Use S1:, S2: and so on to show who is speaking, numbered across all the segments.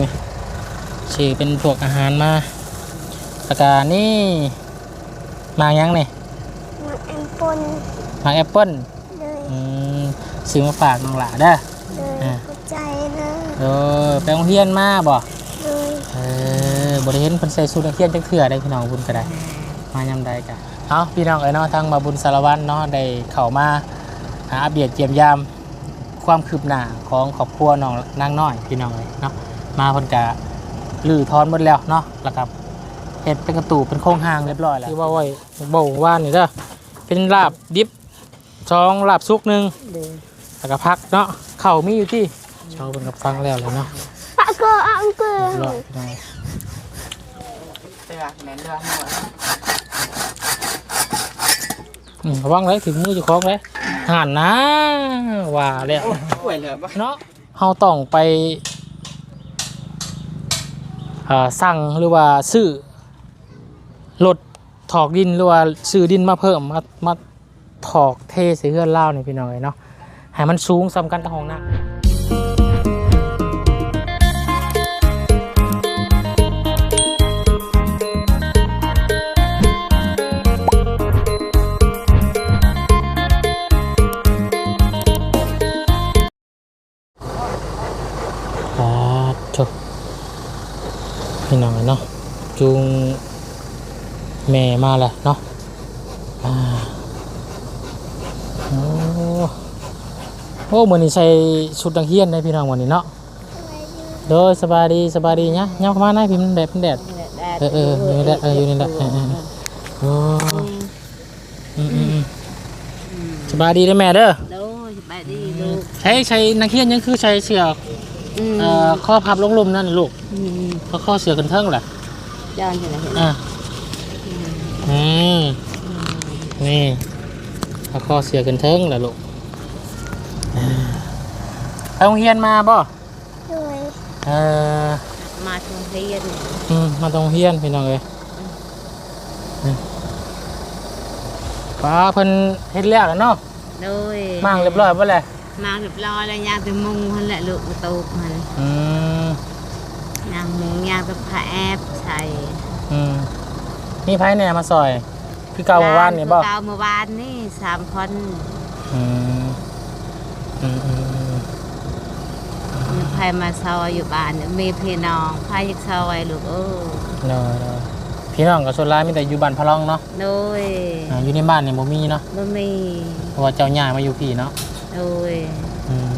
S1: นี่ชื่อเป็นพวกอาหารมาแล้วก็นี่มายังนี่
S2: มันแอมปน
S1: มาแอปเปิ้ล
S2: เลย
S1: อืมซื้อมาฝากน้องหลาเด้อ
S2: เลย
S1: อ่า
S2: เข้าใจนะ
S1: เออไปโรงเรียนมาบ่
S2: เลย
S1: เออบริเห็นเพิ่นใส่สูทนักเรียนจังเถื่อได้พี่น้องบุญก็ได้ มายามใดกะเอาพี่น้องเอ้ยเนาะทางมาบุญสารวัตรเนาะได้เข้ามาหาอัปเดตเยี่ยมยามความคืบหน้าของครอบครัวน้องนางน้อยพี่น้องเอ้ยเนาะ มาเพิ่นกะลื้อทอนหมดแล้วเนาะแล้วก็เฮ็ดเป็นกระตูเป็นโครงหางเรียบร้อยแล้วที่ว่าไว้เบาว่านนี่เด้อเป็นลาบดิบสองลาบซุกหนึ่ง
S2: เลย
S1: แล้วก็พักเนาะเข่าวมีอยู่ที่ชาวเพิ่นกับฟังแล้วเลยเนาะ
S2: ปะเกออังเกอ
S1: เรียบร้อยพี่น้องเอ้ย
S3: เตือแม่นเดือหัว
S1: อืมระวังเลยถึงมือเจะคล้าของเลยหันนะว่าแล้ว
S3: ป่วยเหลือปะ
S1: เนาะเฮาต้องไปเอ่อ สั่งหรือว่าซื้อรถถอกดินหรือว่าซื้อดินมาเพิ่มมามาถอกเทใส่เฮือนเล่าวนี่พี่น้อยเนาะให้มันสูงสำกันกับห้องน้ำ พี่น้องเอ้ยเนาะจูงแม่มาแล้วเนาะอ่าโอ้โอ้เหมือนนี่ใส่ชุดดังเฮียนได้พี่น้องวันนี้เนาะโดยสบายดีสบายดีเนี่ยย่ำเข้ามาหน้าพี่มันแดดมันแดดเออเอออยู่นี่แหละเอออยู่นี่แหละเออเออเออโอ้อืมอืมอืมสบายดีเด้อแม่เด้อ
S4: โดยสบายดีลูก
S1: ใช้ใช้นักเรียนยังคือใช้เสือ
S4: อืม
S1: เอ่อข้อพับลงลมนั่นลูก
S4: อืม
S1: เพราะข้อเสือกันเทิงแหละ
S4: ย้อนจะไหนเห็น
S1: อะอืมนี่เพราะข้อเสือกันเทิงแหละลูกอ่าไปโรงเรียนมาบ่
S2: เลย
S1: เออ
S4: มาทงเรียน
S1: อืมมาตรงเรียนพี่น้องเลยอืมป้าเพิ่นเฮ็ดแล้วแล้วเนาะ
S4: โดย
S1: มั่งเรียบร้อยบ่แหละ
S4: มาเรียบร้อยแล้วยางไปมุงมันแหละลูกประตูมัน
S1: อืม
S4: ยางมุงยางไปผ้าแอปใส่
S1: อืมมีไผแหน่มาซอย คือเก่าเมื่อวานนี่บ่
S4: คือเก่าเมื่อวานนี่สามคน
S1: อืมอืมอืมอืม
S4: มีใครมาซอยอยู่บ้านเนี่ยมีพี่น้องใครอยากซอยลูกเออ
S1: เนาะเนาะพี่น้องกับส่วนหลายมีแต่อยู่บ้านพะลองเนาะ
S4: โดย
S1: อ่าอยู่ในบ้านนี่บ่มีเนาะ
S4: บ่มี
S1: เพราะว่าเจ้าย่ามาอยู่พี่เนาะ
S4: โดย
S1: อืม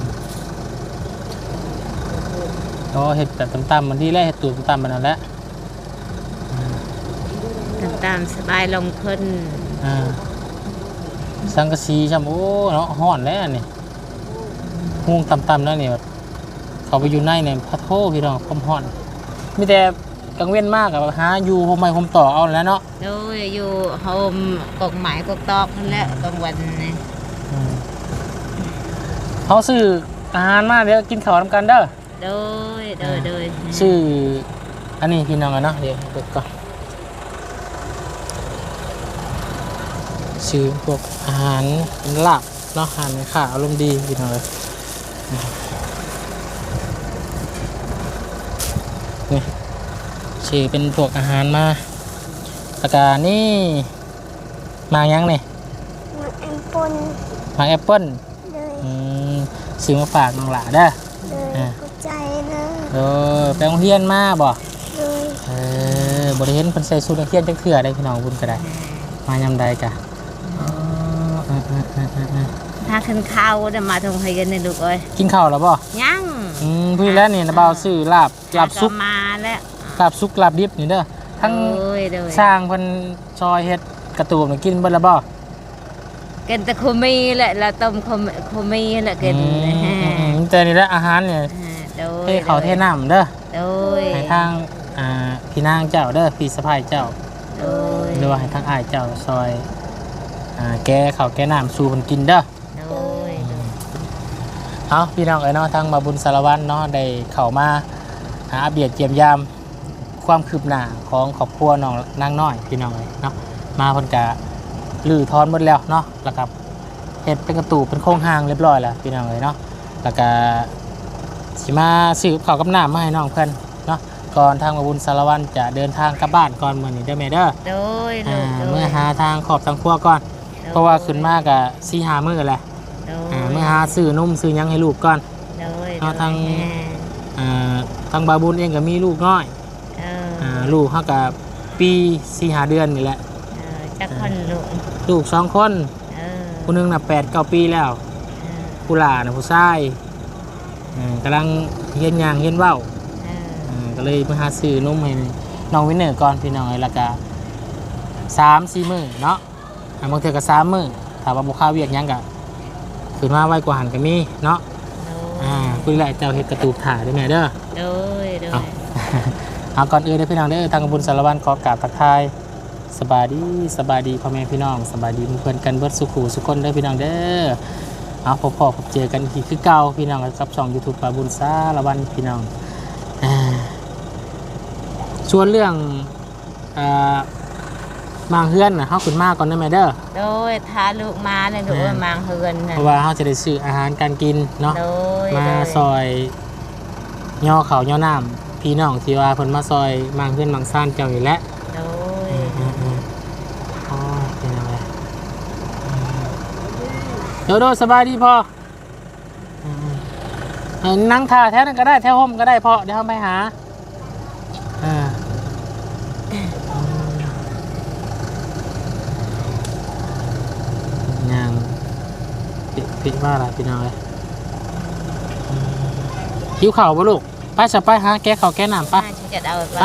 S1: ก็เฮ็ดแบบต่ำๆมันดีแล้วเฮ็ดตูดต่ำๆมันนั่นแหละ
S4: ตามตามสบายลงขึ้น
S1: อ่าสังกะสีช่ำโอ้เนาะฮ้อนแล้วอันนี่หุ้งต่ำๆแล้วนี่แบบเขาไปอยู่ในเนี่ยพะโทพี่น้องความฮ้อนมีแต่กังเว้นมากกับหาอยู่โฮมไม้โฮมต่อเอาแหล้วเนาะ
S4: โดยอยู่โฮมกกหมายกกตอกนั่นแหละกลางวันนี่
S1: อืมเขาซื้ออาหารมาเดี๋ยวกินข้าวนำกันเด้อ
S4: โดยโดยโดย
S1: ชื่ออันนี้พี่น้องกันเนาะเดี๋ยวเปิดก่อน ชื่อพวกอาหารเป็นลาบเนาะอาหารข่าอารมณ์ดีพี่น้องเลยนี่ชื่อเป็นพวกอาหารมาแล้วก็นี่มายังนี่
S2: มันแอมปน
S1: มาแอปเปิ้ล
S2: เลย
S1: อืมซื้อมาฝากน้องหลาเด้อ
S2: เลย
S1: อ่า
S2: เข้าใจนะ
S1: เออไปโรงเรียนมาบ่
S2: เลย
S1: เออบริเห็นเพิ่นใส่สูทนักเรียนจังเถื่อได้พี่น้องบุญก็ได้ มายามใดกะอ๋อ เออเออเออเออเออ
S4: ถ้าขึ้นข้าวจะมาทงเฮียนนี่ลูกเอ้ย
S1: กินข้าวแล้วบ่
S4: ยัง
S1: อืมพี่แล้วนี่นะบ่าวซื้อลาบลาบซุก
S4: มาแล้ว
S1: ลาบซุกลาบดิบนี่เด้อทั้ง
S4: โดยโดย
S1: สร้างเพิ่นซอยเฮ็ดกระตูบนี่กินเบิดแล้วบ่
S4: กินแต่คูมีแหละเราต้มคูมีคูมีแหละกิน
S1: อืมอืมอืมแต่นี่แหละอาหารเนี่ย
S4: โดย
S1: เทข้าวเทน้ำเด้อ
S4: โดย
S1: ให้ทางอ่าพี่นางเจ้าเด้อพี่สะใภ้เจ้า
S4: โดย
S1: หรือว่าให้ทางอ้ายเจ้าซอย อ่าแก้ข้าวแก้น้ำสู่เพิ่นกินเด้อ
S4: โดยโดย
S1: เอาพี่น้องเอ๋ยเนาะทางมาบุญสารวัตรเนาะได้เข้ามาหาอัปเดตเยี่ยมยามความคืบหน้าของครอบครัวน้องนางน้อยพี่น้องเอ๋ยเนาะมาเพิ่นกะลื้อทอนหมดแล้วเนาะแล้วก็เฮ็ดเป็นกระตูเป็นโครงหางเรียบร้อยแล้วพี่น้องเอ๋ยเนาะแล้วก็สิมาซื้อข้าวกับน้ำมาให้น้องเพิ่นก่อนทางมาบุญสารวันจะเดินทางกลับบ้านก่อนมื้อนี้เด้อแม่เด้อ
S4: โดยโด
S1: อ่าย
S4: โดย
S1: เมื่อหาทางขอบทางครัวก่อน เพราะว่าขึ้นมากอะสี่หามื้อแหละ
S4: โดย
S1: อ่าเมื่อหาซื้อนุ่มซื้อหยังให้ลูกก่อน
S4: โดย
S1: เอาทาง
S4: แม่
S1: อ่าทางบาบุญเองก็มีลูกน้อย
S4: เออ
S1: อ่าลูกเขากับปีสี่หาเดือนนี่แหละ
S4: เออจักคนลูก
S1: ลูกสองคน
S4: เออ
S1: ผู้หนึงน่ะแปดเก้าปีแล้ว
S4: เออ
S1: ผู้หลาน่ะผู้ชายอ่ากำลังเฮียนยางเฮียนเว้า
S4: เออ
S1: อ่าก็เลยมาหาซื้อนุ่มให้น้องวินเนอร์ก่อนพี่น้องแล้วก็สามสี่มื้อเนาะ อ่าบางเทื่อก็สามมื้อถ้าว่าบุค้าวเวียกหยังก็ขึ้นมาไวกว่าหันก็มีเนาะ
S4: โด
S1: อ่ายคุยแหละเจ้าเฮ็ดกระตูกถ่ายด้วยแม่เด้อ
S4: โดยโด
S1: เอา
S4: ย
S1: เอาก่อนอื่นเด้อพี่น้องเด้อทางบุญสารวันขอกราบทักทายสบายดีสบายดีพ่อแม่พี่น้องสบายดีเพื่อนๆกันเบิดสุขูสุคนเด้อพี่น้องเด้อเอาพบพอพบเจอกันอีกคือเก่าพี่น้องกับช่อง YouTube ปาบุญสารวันพี่น้องอ่าส่วนเรื่องอ่า มางเฮือนน่ะเฮาขึ้นมาก่อนนะแม่เด้อ
S4: โดยทาลูกมาเนี่ยลูกว่ามางเฮือนน่ะ
S1: เพราะว่าเฮาจะได้ซื้ออาหารการกินเนาะ
S4: โดย
S1: มา
S4: โดย
S1: ซอยย่อเขาวย่อน้ำพี่น้องที่ว่าเพิ่นมาซอยมางเฮือนมางซ่านเจ้าอยู่แล้ว
S4: โดย
S1: อืมอืมอ๋อเป็นอะไรเดี๋ยวโดสบายดีพ่ออืมเออนั่งท่าแถวนั้นก็ได้แถวห่มก็ได้พ่อเดี๋ยวเขาไปหาอ่ายัง ปิปิว่าอะไรพี่น้องเลยอืมหิวเข่าวปะลูกไปจะไปหาแก้ข้าวแก้น้ำไป
S4: ป้าจะเอาไป
S1: ไป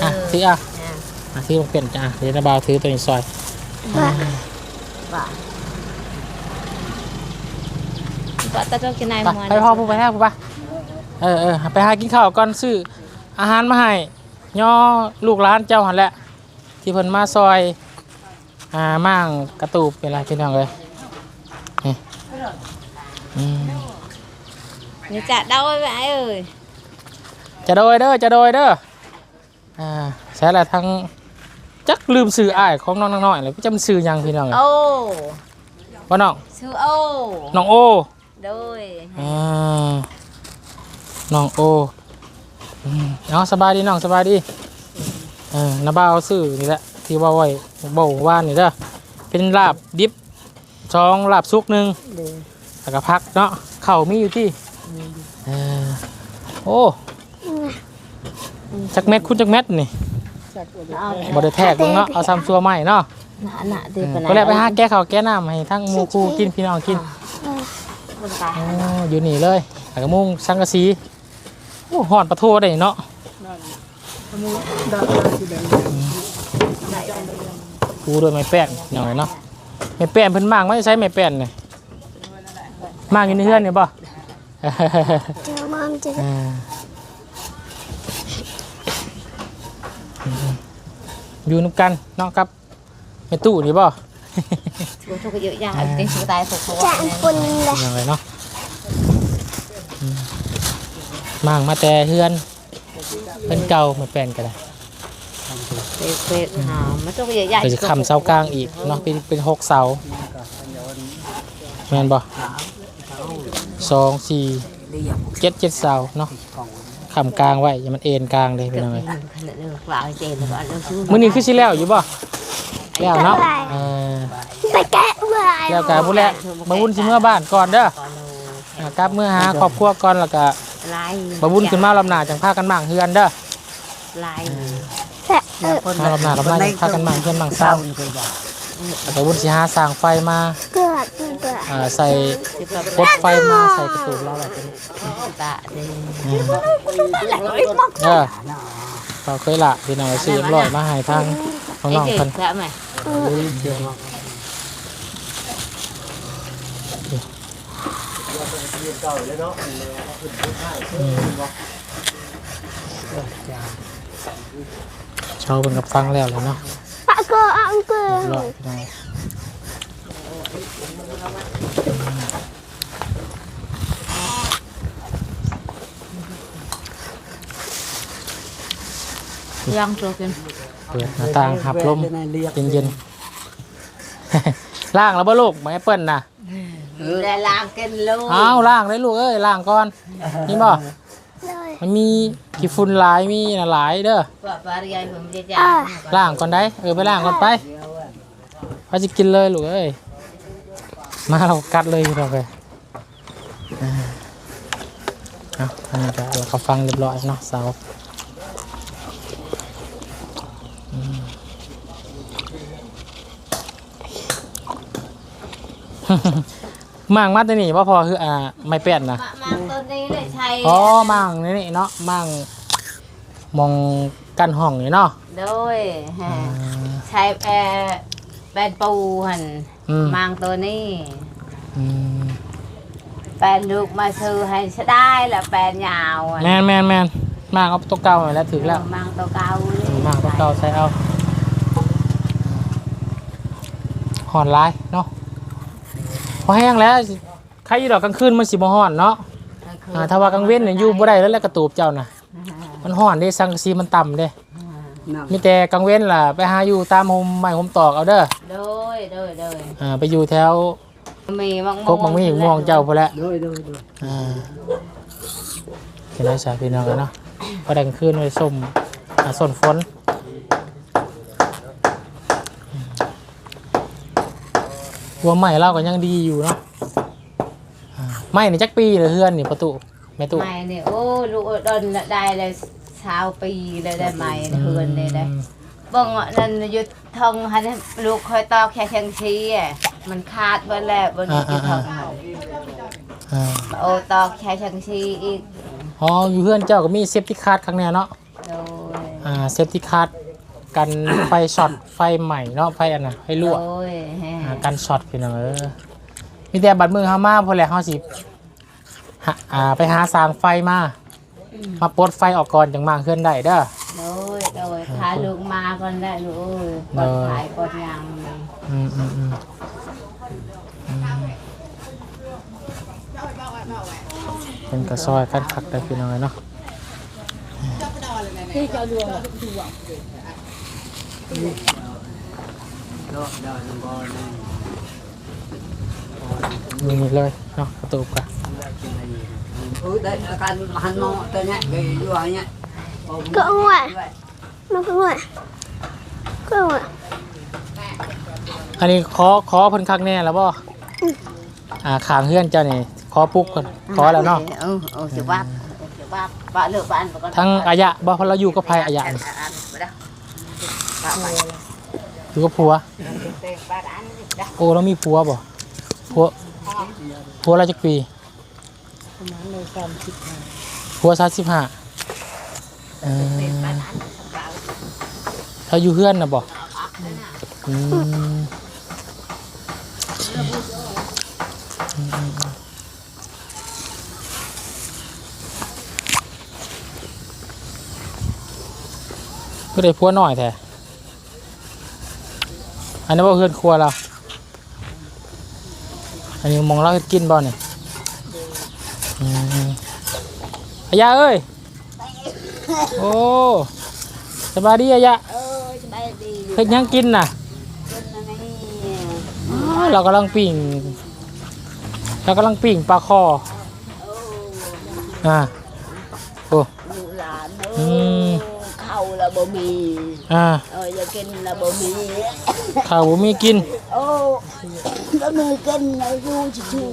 S4: เอ
S1: อะ
S4: อ
S1: ถืออะ
S4: อะ
S1: อะที่ลงเปลี่ยนจ้ะเดี๋ยวนาบาวถือตัวนี้ซอย
S2: ว่า
S4: ป่ะป่ะตะโจกินนาย
S1: ไป
S4: มวน
S1: ไปพ่อพูไปแล้วพูไปเออเออไปหากินข้าวก่อนซื้ออาหารมาให้ย่อลูกร้านเจ้าหันแหละ ที่เพิ่นมาซอย อ่ามั่างกระตูบเป็นไรพี่น้องเลยนี่อืม
S4: นี่จะเดาไว้ไหมเอ้ย
S1: จะโดยเด้อจะโดยเด้ออ่าใช่แหละทั้งจักลืมสื่ออ้ายของน้องน้อยๆเลยจะมันสื่อหยังพี่น้องเลย
S4: โอ้
S1: ว่าน้อง
S4: ชื่อโอ้
S1: น้องโอ
S4: โดย
S1: อ่าน้องโออืมเอาสบายดีน้องสบายดีเออนาบ่าวซื้อนี่แหละที่ว่าไว้บอกว่านี่เด้อเป็นลาบดิบสองลาบซุกหนึ่ง แล้วก็พักเนาะเข่าวมีอยู่ที่เออโอ้จักเม็ดคุณจักเม็ดนี่
S4: เอา
S1: บไดแทกลงเนาะเอาซ้ำซัวใหม่เนาะ
S4: หนาหนา
S1: เอ
S4: ดี
S1: อ
S4: ปาน
S1: ก็เลยไปหาแก้ข้าวแก้น้ำให้ทั้งหมูคูกินพี่น้องกิน
S4: คนตาย
S1: โอ้อยู่นี่เลยแล้วก็มุงสังกะสีโอ้หอนประโทได้เนาะกูด้วยไม้แป้นหน่อยเนาะไม้แป้นเพิ่นมากไม่ใช้ไม้แป้นเนี่ย มากอยู่ในเฮือนเนี่ยป่ะ
S2: เจอมอมจะ
S1: อ่าอยู่นำกันเนาะครับไอ้ตู้นี่ป่ะ
S4: กูทุกเยอะอย่างไอ้ติ๊กตายสุกเขา
S2: จะ
S4: ว่า
S2: อันปนเลย
S1: ยังไงเนาะอืมมางมาแต่เฮือนเป็นเก่าไม้แป้นก็ได้
S4: เป็ดเป็ดหามันทุกเยอะอย่าง
S1: เดี๋ยวจะคำเสากลางอีกเนาะเป็นเป็นหกเสาแม่นบ่ สองสี่เจ็ดเจ็ดเสาเนาะคำกลางไว้อย่ามันเอ็นกลางเลยพี่น้องเอ้ย
S4: ขนาดนี้ฝากเจนแล้วก็เราซื้อ
S1: มื้อนี้คือสิแล้วอยู่บ่แล้วเนาะเออ
S2: ไปแกะเมื่อไหร่
S1: แล้วกาพุ่นแหละมาวุ่นสิเมื่อบ้านก่อนเด้ออ่ากลับเมื่อหาครอบครัวก่อนแล้วก็
S4: ลาย
S1: มาวุ่นขึ้นมาลำหนาจังพากันมั่งเฮือนเด้อ
S4: ลาย
S2: แกะเออ
S1: มาลำหนาลำหนาจังพากันมั่งเฮือนมั่งเศร้า แล้วก็วุ่นสิหาสร้างไฟมา
S2: เกิดเกิด
S1: อ่าใส่กดไฟมาใส่กระตูเราแบบนี้
S4: ตาเดิน
S1: เออเราเคยละพี่น้องซื้อร้อยมาให้ทางของน้อง
S4: เด็
S1: เพิ่น
S4: กแล้วไหม
S1: เชาเพิ่นกับฟังแล้วเลยเนาะ
S2: ปะก็อังเกิด
S1: ร้อยพี่น้อง
S4: ยังตัวกัน
S1: เปิดหน้าต่างหับลมเย็นๆล่างแล้วบ่ลูกไม่เปิ้นน่ะ
S4: ได้ล้างกันลูก
S1: อ้าวล่างเลยลูกเอ้ยล่างก่อนนี่บ่
S2: เลย
S1: มันมีกี่ฝุ่นหลายมีน่ะหลายเด้อ
S4: Pak Pari ai pun dia jah.
S1: ล้างก่อนได้เออไปล้างก่อนไปพอจะกินเลยลูกเอ้ยมาเรากัดเลยเราไปอ่าเอาอันนี้ก็เราก็ฟังเรียบร้อยเนาะเสา อืมมั่งมาตัวนี้ว่าพอคืออ่าไม่เป็ดนะ
S4: Mak mak tu ni le chai.
S1: อ๋อมั่งนี่นี่เนาะมั่งมองกันห้องนี่เนาะ
S4: Đôi.
S1: อ่า
S4: Ha. Chai e ben pu han.
S1: อืม
S4: Mang tu ni.
S1: อืม
S4: Ben luk ma sư hay sẽ đai là ben nhào.
S1: แมนแมนแมนมากเอาตัวเก่าไปแล้วถึงแล้ว
S4: Mang tu cao đi.
S1: มากตัวเก่าใส่เอาห่อนร้ายเนาะ พอแห้งแล้วใครอยู่ดอกกลางคืนมันสิบ่ห่อนเนาะอ่าถ้าว่ากลางเว้นเนี่ยอยู่บ่ได้แล้วแหละกระตูบเจ้าน่ะ มันห่อนเด้สังกะสีมันต่ำเด้ มีแต่กลางเว้นล่ะ ไปหาอยู่ตามโฮมไม้โฮมตอกเอาเด้อ
S4: Đôi đôi đôi.
S1: อ่าไปอยู่แถว
S4: Mì mong
S1: กกมังมีม่วงเจ้าพอแล้ว
S3: ด้วยด้วยด้วย
S1: อ่าเห็นไรสาพี่น้องกันเนาะพอแดงขึ้นไว้ส้มอ่าส้นฝน หัวใหม่เราก็ยังดีอยู่เนาะอ่าไม่ในจักปีเลยเฮือนนี่ประตูแม่ตู้
S4: Mày này ô lụ đần là đai là sao pi là đây mày hườn này đây. เบิ่งว่านั่นอยู่ทองหันลูกคอยตอกแค่เชียงชีอะมันขาดเบิ่แล้วเบิ่งอยู่ทองหัน
S1: อ่า
S4: โอ้ตอกแค่เชียงชีอีก
S1: อ๋ออยู่เฮือนเจ้าก็มีเซฟตี้คาร์ดข้างในเนาะ
S4: โดย
S1: อ่าเซฟตี้คาร์ดกันไฟช็อตไฟใหม่เนาะไฟอันน่ะไฟรั่ว
S4: โดยฮะ
S1: อ่า กันช็อตพี่น้องเออมีแต่บัดมือเฮามาพอแล้วเฮาสิหาอ่าไปหาสร้างไฟมา มาปลดไฟออกก่อนจังมาเคลื่อนได้เด้อ
S4: โดยโดยพาลูกมาก่อนได้ลูกกดขายกดยัง
S1: อืมอืมอืมอืมเป็นกระซอยกันคักได้พี่น้องเนาะ นี่เลยเนาะประตูกัน
S3: ừ đây là can hắn nó tên nhá cái vừa nhá
S2: Cỡ ngoại Nó cỡ ngoại Cỡ ngoại
S1: อันนี้ขอขอเพิ่นคักแน่แล้วบ่อ่าขางเฮือนเจ้านี่ขอปลุกก่อนขอแล้วเนาะ
S4: เออเออสิบัดสิบัดบะเลือกบ้าน
S1: ทั้งอายะบ่เพราะเราอยู่กับภัยอายะนี่
S4: อันบ่ได้
S1: อยู่กับผัว
S4: เตะบาดอันนี่ได้
S1: โอ้เรามีผัวบ่ผัวผัวเราจักปีผัวสามสิบห้าเออเราอยู่เฮือนนะบ่อืมอืมอืมอืมก็ได้ผัวหน่อยแท้ อันนี้ว่าเฮือนครัวเราอันนี้มองเราเฮ็ดกินบ่เนี่ยอืมอายะเอ้ย โอ้สบายดีอายะ
S4: เออสบายดี
S1: เฮ็ดหยังกินน่ะ
S4: อันนี้
S1: อ๋อเรากำลังปิ่งเรากำลังปิ่งปลาคออ่าโอ้
S4: ลูกหลานเอ
S1: อื
S4: อ
S1: ม
S4: เข้าแล้ว บ่มี
S1: อ่า
S4: เอออย่ากินแล้วบ่มี
S1: ข้าวบ่มีกิน
S4: โอ้แล้วมีกินแล้วอยู่ชิว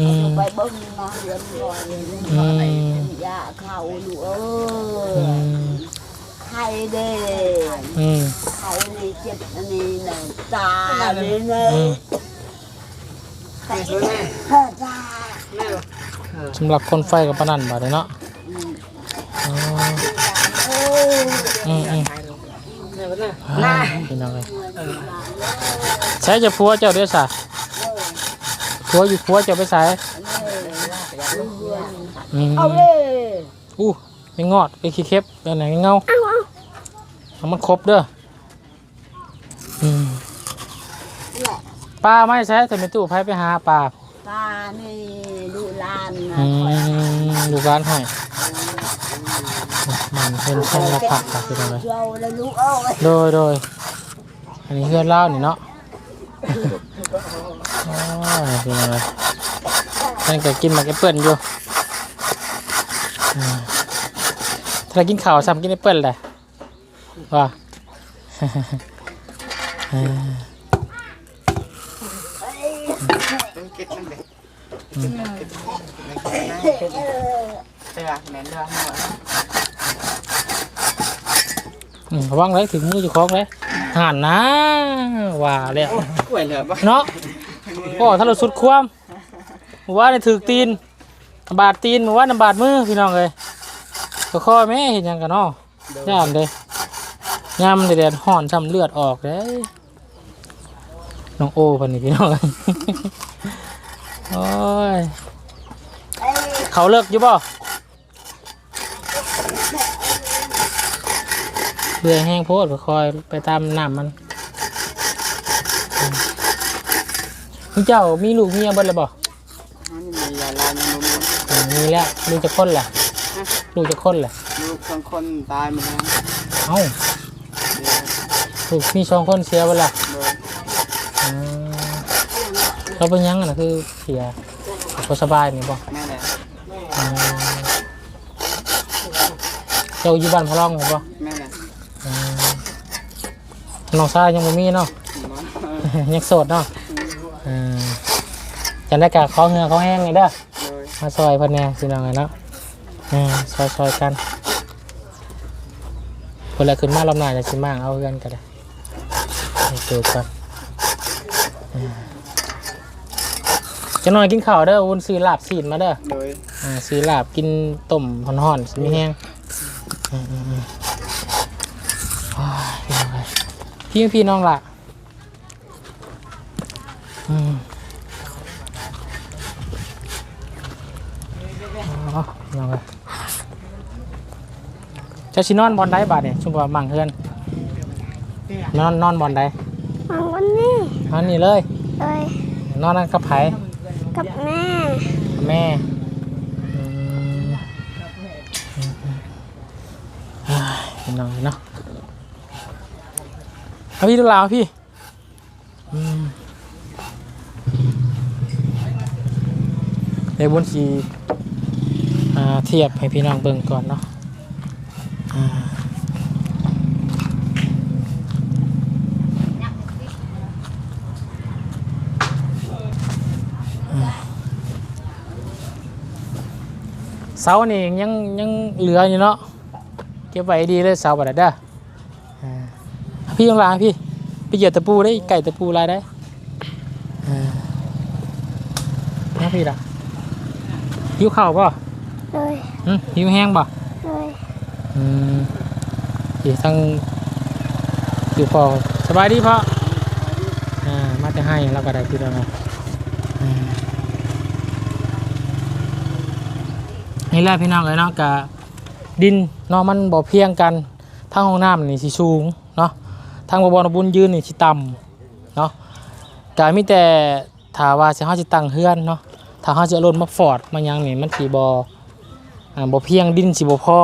S1: อืม
S4: ๆไปเบิ่งมาเรียนก่อน
S1: อืม
S4: ยาเข้าลูกเอ
S1: อื
S4: อ
S1: ม
S4: ไข่เด้
S1: อืม
S4: ไข่นี่เจ็บอันนี้น่ะตานี่นะ
S1: อืม
S4: ตา
S1: สำหรับคนไฟกับปานนันบ่ได้เนาะอ๋อ อืมอืมอ่าพี่น้องเอ้ยใช้จะพัวเจ้าเด้อซะพัวอยู่พัวเจ้าไปใส่อืม
S4: เอาเลย
S1: อู้ไม่งอดไปขี้เข็บอันไหนเงาเอามันครบเด้ออืมปลาไม่ใช่แต่ไม่ตู้ไผไปหาปลา
S4: ตานี่ดูลานนะ
S1: ดูร้านให้ มันเป็นเส้นละผักค่ะพี่น้องเลย
S4: เราแล้วลูกเอ้ย
S1: โดยโดยอันนี้เพื่อนเล่านี่เนาะอ๋อพี่น้องเลยนั่นก็กินหมากแอปเปิ้ลอยู่อืมถ้าเรากินข้าวซ้ำกินแอปเปิ้ลเลยว่าเออ
S5: เก็บมันเด็กเสือแม่นเรือหัว
S1: อืมระวังเลยถึงมือเจะคล้าของเลยหันนะว่าแล้ว
S5: กล้วยเหลือบ่
S1: เนาะโอ้ถ้าเราสุดความว่าในถือตีน บาดตีนว่าน้ำบาดมือพี่น้องเลยก็ข้อแม่เห็นหยังกันเนาะย่ามเลยย่ามเดือดห่อนช้ำเลือดออกเลยน้องโอ้พันนี่พี่น้องเอ้ยโอ้ยเขาเลิกอยู่บ่เบื่อแห้งโพดก็คอยไปตามน้ำมันอืมมึงเจ้ามีลูกเมียเบิดเลยบ่
S5: อันนี้มียาลายยังบ่มี
S1: อืมมีแล้วลูกจะคนแหละลูกจะคนแหละ
S5: ลูกสองคนตายหมดแล้ว
S1: เอ้าลูกมีสองคนเสียเวลา
S5: โดย
S1: อืมเราเป็นหยังอะนะคือเสียบ่สบายนี่บ่
S5: แม่แหละ
S1: อืมเจ้าอยู่บ้านพะล่องบ่
S5: แม่แหละ
S1: อืม น้องชายยังบ่มีเนาะ
S5: หมอ
S1: ยังโสดเนาะอืมจันได้กะขอเหงือขอแห้งไงเด้อ
S5: โดย
S1: มาซอยเพิ่นแหน่พี่น้องไงเนาะอ่าซอยซอยกันคนละขึ้นมาลำหน้าจะสิมางเอากันก็ได้ให้เจอกันอ่าจะหน่อยกินข้าวเด้อวุ้นซื้อลาบซีดมาเด้อ
S5: โดย
S1: อ่าซื้อลาบกินต้มห่อนๆสิมีแห้งอืมอืมอืมอ้าย พี่น้องเอ้ยพี่พี่น้องละอืมอ๋อพี่น้องเลยเจะชินอนบอลได้บาดเนี่ยชุมว่ามั่งเฮือนนอนนอนบอลได้
S2: มาวันนี้
S1: นอนนี่เลย
S2: เลย
S1: นอนนั่นกับไผ
S2: กับแม่
S1: แม่อืมอืมอืมอ่าพี่น้องเนาะ เอาพี่ดูลาวพี่เดี๋ยวบนสี่เทียบให้พี่น้องเบิ่งก่อนเนาะอ่าเสานี่ยังยังเหลืออยู่เนาะเก็บไว้ดีเลยเสาบัดเด้อ พี่ต้องลาพี่ไปเหยียบตะปูได้ไก่ตะปูลายได้อ่านะพี่ล่ะหิวข้าวป่ะ
S2: เลย
S1: อืมหิวแห้งป่ะ
S2: เลย
S1: อืมอีทั้งอยู่พอสบายดีพ่ออ่ามาจะให้เราก็ได้พี่แล้วเนาะอ่านี่แหละพี่น้องเลยเนาะกับดินเนาะมันบ่เพียงกันทางห้องน้ำนี่สิสูงเนาะ ทางบวรบุญยืนนี่สิต่ำเนาะกามีแต่ถาว่าสิเฮาสิตั้งเฮือนเนาะถ้าเฮาจะเอารถมาฟอร์ดมายังนี่มันสิบ่อ่าบ่เพียงดินสิบ่พอ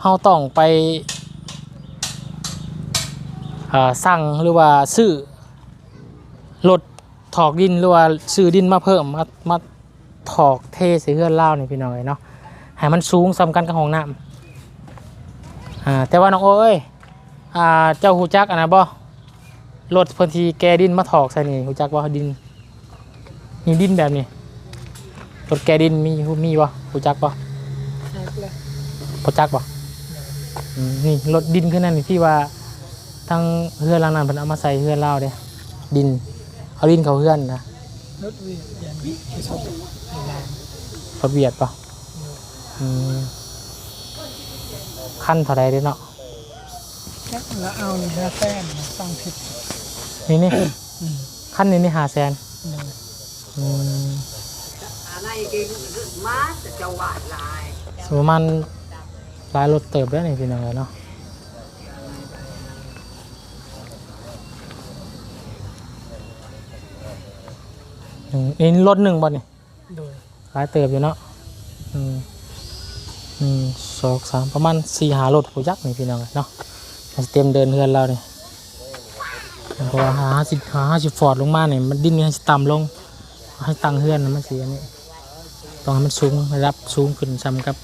S1: เฮาต้องไปอ่าสั่งหรือว่าซื้อรถถอกดินหรือว่าซื้อดินมาเพิ่มมามาถอกเทใส่เฮือนเล่านี่พี่น้องเอ้ยเนาะให้มันสูงสำกันกับห้องน้ำอ่าแต่ว่าน้องโอ้เอ้ย อ่าเจ้าหูจักอันนะบ่รถเพิ่นทีแกดินมาถอกใส่นี่หูจักว่าดินมีดินแบบนี้รถแกดินมีมีบ่หูจักบ่หูจักบ่อืมนี่รถดินขึ้นนั่นนี่ที่ว่าทางเฮือนหลังนั้นเพิ่นเอามาใส่เฮือนเราเด้ดินเอาดินเขาเฮือนนะรถเวียดรถเวียดปะอืมขั้นเท่าไรเด้เนาะ
S6: แล้วเอานี่ห้าแสนสั่งผิด
S1: นี่นี่ ขั้นนี้นี่หาแสนอืม
S3: อันนั้นกินมาจะจะหวานลาย
S1: สมมติมันหลายรถเติบแล้วนี่พี่น้องเลยเนาะหนึ่งนี่รถหนึ่งบ่นี่
S6: โดย
S1: หลายเติบอยู่เนาะอืมอืมสองสามประมาณสี่หารถผู้ยักษ์นี่พี่น้องเนาะมันสิ เต็มเดินเฮือนเราเนี่ยเพราะว่าหาสิหาสิฟอร์ดลงมาเนี่ยมันดิ้นให้สิต่ำลง ให้ตั้งเฮือนน่ะมันเสียนี่ต้องให้มันสูงระดับสูงขึ้นซ้ำกับ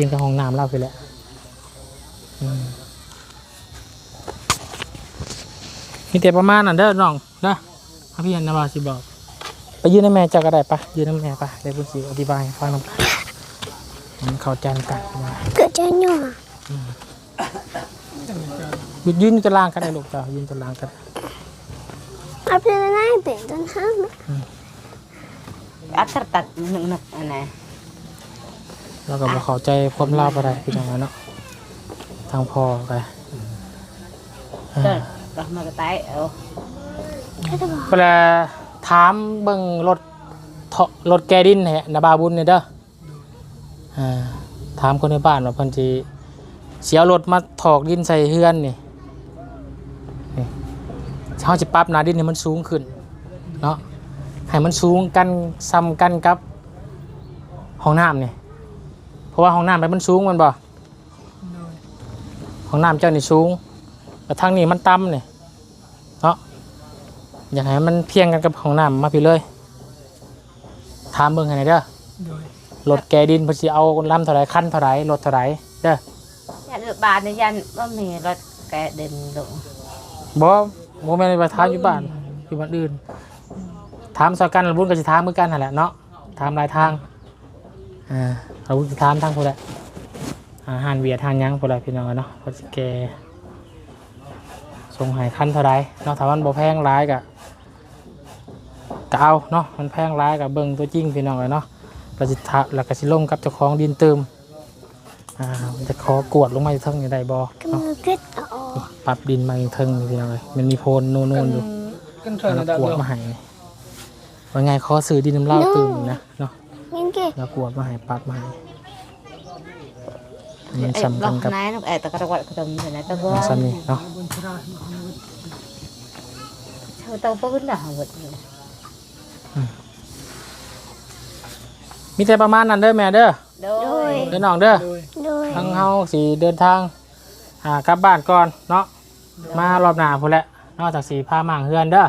S1: พียงกับห้องน้ำเล่าไปแหล้วอืมมีแต่ประมาณนั้นเด้อน้องเด้อพระพี่อันนาวาสิบอกไปยืนในแม่เจ้าก็ได้ปะยืนในแม่ปะเดี๋ยวคุณสิอธิบายให้ฟังน้ำกันมันเข้าใจกันว่า
S2: เกิดจะหน่อ
S1: ยืนยืนอยู่ตารางกันได้ลูกเจ้ายืนตารางกัน
S2: เอาไปเลยนะเป็นต้นห้าม
S4: อัตตัดหนึกหนึกอันไหน
S1: แล้วก็มาเข้าใจความเล่าอะไรพี่น้องเนาะทางพ่อไป
S4: เดินรถมากระต่ายเอา
S2: ก็จะบอก
S1: เวลาถามเบิ่งรถเถาะรถแกดินเนี่ยนาบาบุญเนี่ยเด้ออ่าถามคนในบ้านว่าเพิ่นสิ เสียรถมาถอกดินใส่เฮือนนี่นี่เฮาสิปรับหน้าดินให้มันสูงขึ้นเนาะให้มันสูงกันซ้ำกันกับห้องน้ำนี่เพราะว่าห้องน้ำไปมันสูงแมันบ่ห้องน้ำเจ้านี่สูงแต่ทางนี้มันต่ำนี่เนาะอยากให้มันเพียงกันกับของน้ำมาพี่เลยถามเบิ่งให้หน่อยเด้อ
S6: โดย
S1: รถแกดินเพอสิเอาลำเท่าไรคันเท่าไรรถเท่าไรเด้อ
S4: ยันบานในยันว่ามีรถแกเดินลง
S1: บ่บ่แม่นว่าถามอยู่บ้านอยู่บ้านอื่นถามสกันระบุญก็สิถามมือกันนั่นแหละเนาะถามหลายทางอ่าระบุญสิถามทางผู้ใดอาหารเวียดทางยังผู้ใดพี่น้องเนาะเพอสิแกส่งให้คันเท่าไรเนาะถ้ามันบ่แพงหลายก็ก็เอาเนาะมันแพงหลายก็เบิ่งตัวจริงพี่น้องเลยเนาะเราจะทะแล้วก็สิลงกับเจ้าของดินเติม อ่ามันจะขอกวดลงมาจากเทิงอยู่ได้บ่
S2: กำ
S1: เนาะ
S2: มือขึ้นเอาออก
S1: ปรับดินมาอีกเทิงนี่พี่น้องเลยมันมีโพนโน่นๆอยู่
S6: กันเถิด
S1: เรา
S6: ระดับ
S1: กวด
S6: เดียว
S1: มาให้ว่าไงขอซื้อดินน้ำเหล้าตื่มนะเนาะ
S2: ยังเก่ง
S1: เรากวดมาให้ปรับมาให้มัน
S4: ไอ้
S1: สำ
S4: ล็
S1: คั
S4: อ
S1: ญ
S4: ก
S1: กับ
S4: ไหนลูกไอ้ตะกระวัดกระดมอยู่ไหนตะก
S1: มัน
S4: ว
S1: ซ้ำนี่เนาะ
S4: เธอต้องปืนหนาหมด
S1: มีแต่ประมาณนั้นเด้อแม่เด้อ
S4: โดย
S1: เด้อน้องเด้อ
S6: โดย
S2: โดย
S1: ทั้งเฮาสีเดินทางอ่ากลับบ้านก่อนเนาะมารอบหน้าพุ่นแหละนอกจากสีพาหมางเฮือนเด้อ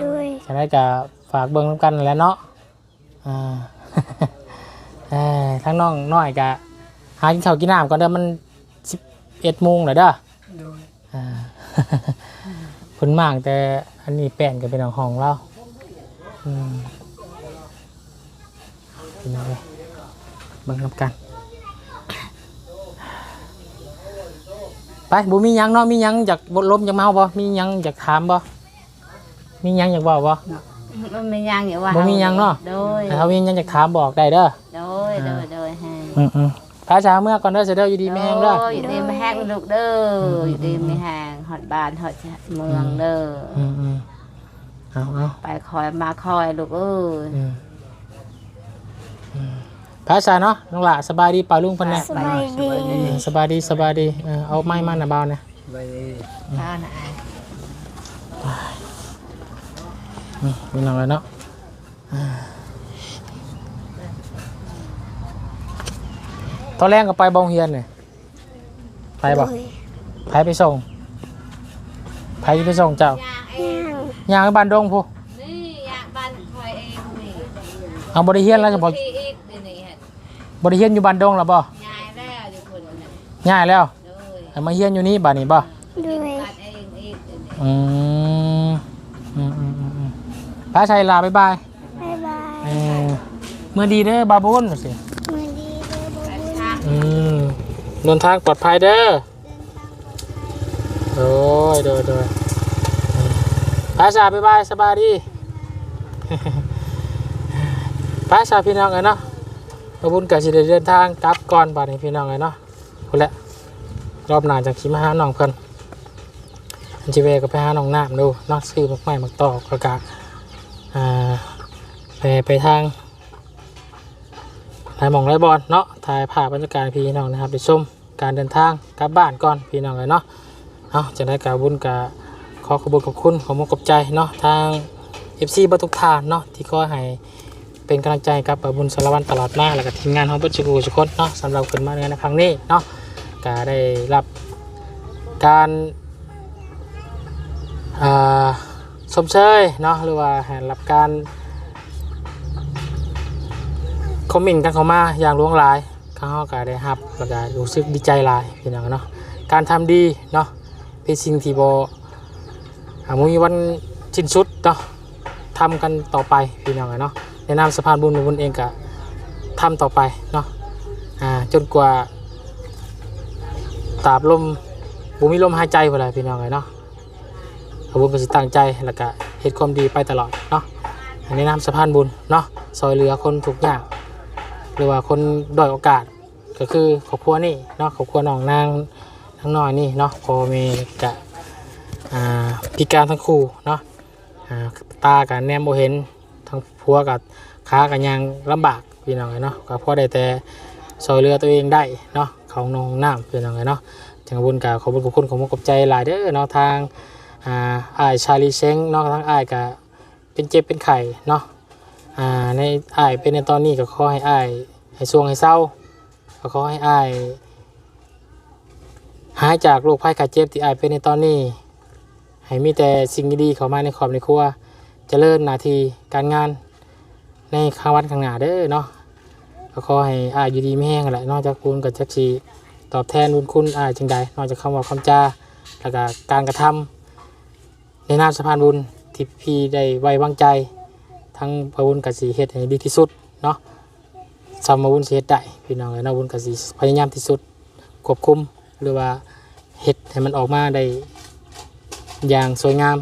S2: โดย
S1: จะได้จะฝากเบิ่งนำกันนั่นแหล้วเนาะอ่า เอ้ยทั้งน้องน้อยกะหากินข้าวกินน้ำก่อนเด้อมันสิบเอ็ดโมงแล้วเด้อ
S6: โดย
S1: อ่าเพิ่นมากแต่อันนี้แป้นก็เป็นของห้องเราอืมเป็นยังไงเบิ่งนำกัน ไปบุมีหยังเนาะมีหยังอยากบดลมอยากเมาบ่มีหยังอยากถามบ่มีหยังอยากเว้าบ่
S4: มันไม่ยังอยู่ว่า
S1: บ่มีหยังเนาะ
S4: โดย
S1: ถ้ามีหยังอยากถามบอกได้เด้อ
S4: โดยโดยโดยให้
S1: อืมอืมพระอาจารย์เมื่อก่อนเด้อเสยเด้ออยู่ดีไม่แห้งเด้อ
S4: โอยู่ดีไม่แห้งลูกเด้ออยู่ดีไม่แห้งหอดบ้านหอดเมืองเด้ออ
S1: อืมอืมเอาเอา
S4: ไปคอยมาคอยลูกเอ้ย
S1: อืมอืม พระอาจารย์เนาะน้องหละสบายดีป่าลุงเพันแน่
S2: สบายดี
S1: อืมสบายดีสบายดีเออเอาไม้มาหน่ะเบาเนี่ย
S3: ไป
S4: ข้าวหนา
S1: อืมมีน้องเลยเนาะอ่าตอนแรกก็ไปบองเฮียนเนี่ยไปบ่
S2: โดย
S1: ไปไปส่งไปไปส่งเจ้า
S2: ย่าง
S1: ย่างไปบ้านดงพู
S4: นี่อยากบ้านคอยเองนี่
S1: เอาบริเฮียนแล้วจะบอก
S4: พี่อีกนี่นี่ฮะ
S1: บริเฮียนอยู่บ้านดงหรอบ่
S4: ยายแล้วอยู่คนน่ะ
S1: ง่ายแล้ว
S4: โดย
S1: เอามาเฮียนอยู่นี่บ้านนี้บ่
S2: โดย
S4: บ้านเองอีกนี่
S1: อืมอืมอืมอืมอืมพระชัยลาบ๊ายบาย
S2: บายบาย
S1: เออเมื่อดีเด้อบาบุญสิ
S2: มือดีเลยบุญ
S1: อืมเดินทางปลอดภัยเด้อโดยโดยโดยอืมพระชาบ๊ายบายสบายดี พระชาพี่น้องเลยเนาะ บาบุญกับสิได้เดินทางกลับก่อนบัดนี้พี่น้องเลยเนาะพูดแหละรอบหน้าจากขี่มาหาน้องเพิ่นอันจิเวก็ไปหาน้องน้ำดูนอกซื้อมักไม้มักตอกแล้วก็อ่าไปไปทางถ่ายมองไรบอลเนาะถ่ายภาพบรรยากาศพี่น้องนะครับไปชมการเดินทางกลับบ้านก่อนพี่น้องเลยเนาะเอาจะได้กาบุญกับขอขอบคุญขอบคุณขอมกขอบใจเนาะทางเอฟซีบัตุกทานเนาะที่คอยให้ เป็นกำลังใจกับบบุญสารวันตลอดมาแล้วก็ทีมงานของบัญชีกูทุกคนเนาะสำหรับคนมาในครั้งนี้เนาะก็ได้รับการอ่าชมเชยเนาะหรือว่าให้รับการคอมเมนต์กันเข้ามาอย่างหลวงลายทางเฮาก็ได้รับแล้วก็รู้สึกดีใจลายพี่น้องเนาะการทำดีเนาะเป็นสิ่งที่บอ่าบ่วันสิ้นสุดเนาะทำกันต่อไปพี่น้องเนาะ ในนามสะพานบุญบุญเองก็ทำต่อไปเนาะอ่าจนกว่าตราบลมบ่มีลมหายใจพุ่นแหละพี่น้องเลยเนาะขบุญก็นสิตั้งใจแล้วก็เฮ็ดความดีไปตลอดเนาะในนามสะพานบุญเนาะซอยเหลือคนทุกยางหรือว่าคนด้อยโอกาสก็คือครอบครัวนี่เนาะครอบครัวน้องนางทั้งน้อยนี่เนาะพอม่กะอ่าพิการทั้งคู่เนาะอ่าตากับแนมโบเห็น ทั้งผัวกับขากับยังลำบากพี่น้องเนาะก็พอได้แต่ซอยเรือตัวเองได้เนาะเขานองน้ำพี่น้องเนาะจังบุญกับขอบคุณขอบคุณขอบคุณขอบใจหลายเด้อเนาะทางอ่าอ้ายชาลีเชงเนาะทางอ้ายกับเป็นเจ็บเป็นไข่เนาะอ่าในอ้ายเป็นในตอนนี้ก็ขอให้อ้ายให้สวงให้เศร้าก็ขอให้อ้ายหายจากโรคภัยไข้เจ็บที่อ้ายเป็นในตอนนี้ให้มีแต่สิ่งดีๆเข้ามาในครอบในครัว เจริญหน้าที่การงานในข้างวันข้างหน้าเด้อเนาะก็ขอให้อายอยู่ดีไม่แห้งแหละนอกจากคุณกับจักชีตอบแทนบุญคุณอ้ายจึงใดนอกจากคำว่าคำจาแล้วก็การกระทำในนามสะพานบุญที่พี่ได้ไว้วางใจ ทั้งพระวุญกสีเฮ็ดให้ดีที่สุดเนาะสามวุญสิเฮ็ดได้พี่น้องเอ้ยนาะวุญกับสีพยายามที่สุดควบคุมหรือว่าเฮ็ดให้มันออกมาได้อย่างสวยงาม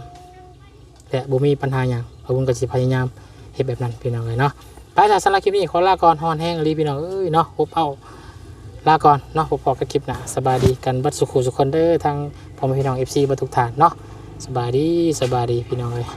S1: และบ่มีปัญหาอย่างเอาบุญกสีพยายามเฮ็ดแบบนั้นพี่น้องเลยเนาะไปถ้าสำหรับคลิปนี้ขอลาก่อนฮอนแห้งรีพี่น้องเอ้ยเนาะพบเอาลาก่อนเนาะพบพอกับคลิปหน้าสบายดีกันบัดสุขุสุขคนเด้อทางพ่อแม่พี่น้อง FC เบัดทุกฐานเนาะสบายดีสบายดีพี่น้องเลย